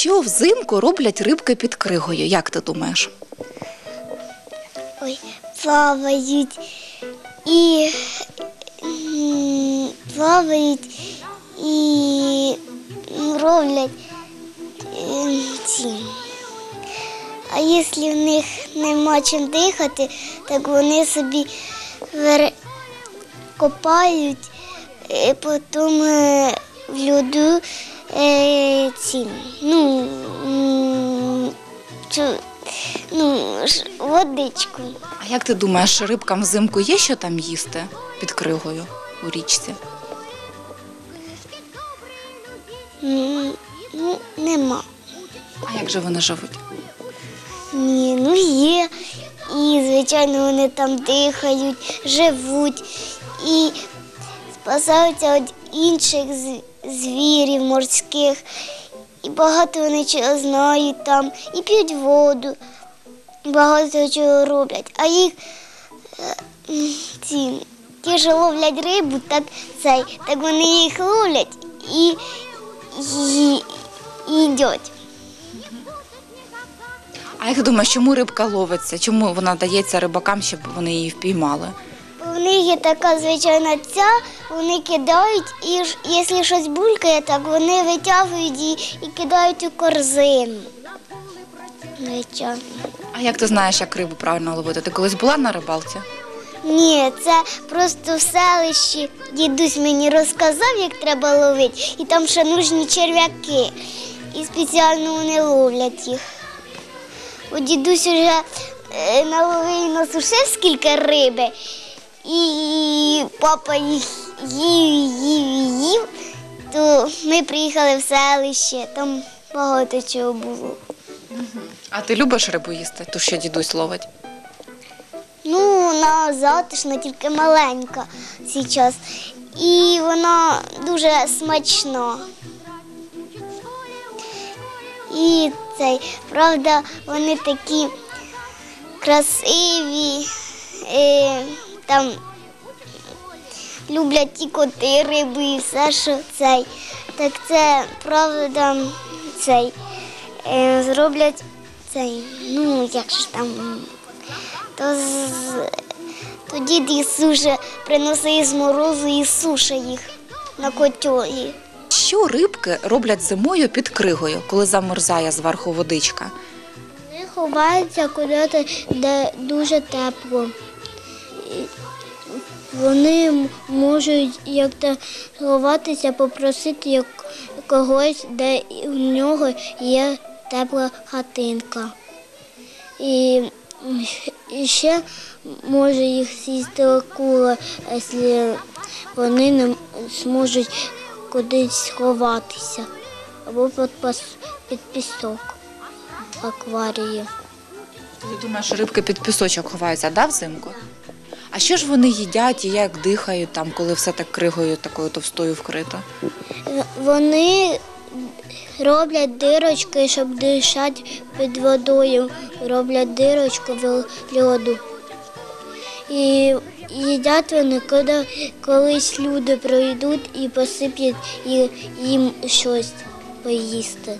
Що взимку роблять рибки під кригою? Як ти думаєш? Ой, плавають і плавають і роблять е. А якщо в них нема чим дихати, так вони собі копають, і потім е, в льоду е, ці, ну, м, ну, ж- водичку. А як ти думаєш, рибкам взимку є що там їсти під кригою у річці? М, Ну, нема. А як же вони живуть? Ні, ну є. І, звичайно, вони там дихають, живуть і спасаються від інших з- звірів морських. І багато вони чого знають там, і п'ють воду, багато чого роблять. А їх е, ці, ті, що ловлять рибу, так цей, так вони їх ловлять і, і, і їдять. А як думаєш, чому рибка ловиться? Чому вона дається рибакам, щоб вони її впіймали? У них є така звичайна ця, вони кидають, і якщо щось булькає, так вони витягують її і кидають у корзину. Звичайно. А як ти знаєш, як рибу правильно ловити? Ти колись була на рибалці? Ні, це просто в селищі дідусь мені розказав, як треба ловити, і там ще нужні черв'яки. І спеціально вони ловлять їх. О, дідусь вже е, наловив і насушив скільки риби, і папа їх їв, їв, їв, то ми приїхали в селище, там багато чого було. А ти любиш рибу їсти? Ту, що дідусь ловить? Ну, вона затишна, тільки маленька зараз. І вона дуже смачна. І цей, правда, вони такі красиві, е, там люблять і коти риби, і все, що цей. Так це, правда, цей, е, зроблять цей, ну, як ж там то, з... то дід їх суше, приносить з морозу і суше їх на котелі. Що рибки роблять зимою під кригою, коли замерзає зверху водичка? Вони ховаються куди, де дуже тепло. Вони можуть як то ховатися, попросити як когось, де у нього є тепла хатинка. І, ще може їх сісти акула, якщо вони не зможуть кудись сховатися або під, під пісок в акварії. Ти думаєш, рибки під пісочок ховаються, да, взимку? А що ж вони їдять і як дихають там, коли все так кригою такою товстою вкрито? Вони роблять дирочки, щоб дишати під водою, роблять дирочку в льоду. І їдять вони, коли колись люди пройдуть і посиплять і- їм щось поїсти.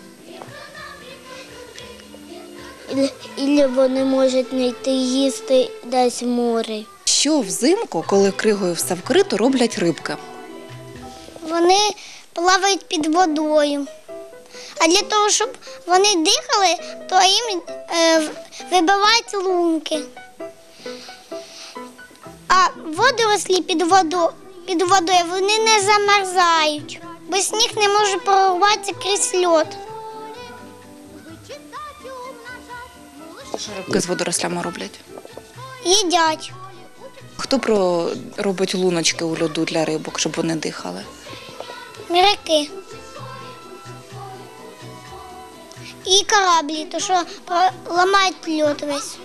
Ілі вони можуть знайти їсти десь в морі. Що взимку, коли кригою все вкрито, роблять рибки? Вони плавають під водою. А для того, щоб вони дихали, то їм е, вибивають лунки. А водорослі під, воду, під водою вони не замерзають, бо сніг не може прорватися крізь льод. Що рибки з водорослями роблять? Їдять. Хто робить луночки у льоду для рибок, щоб вони дихали? Моряки. І кораблі, то що ламають льод весь.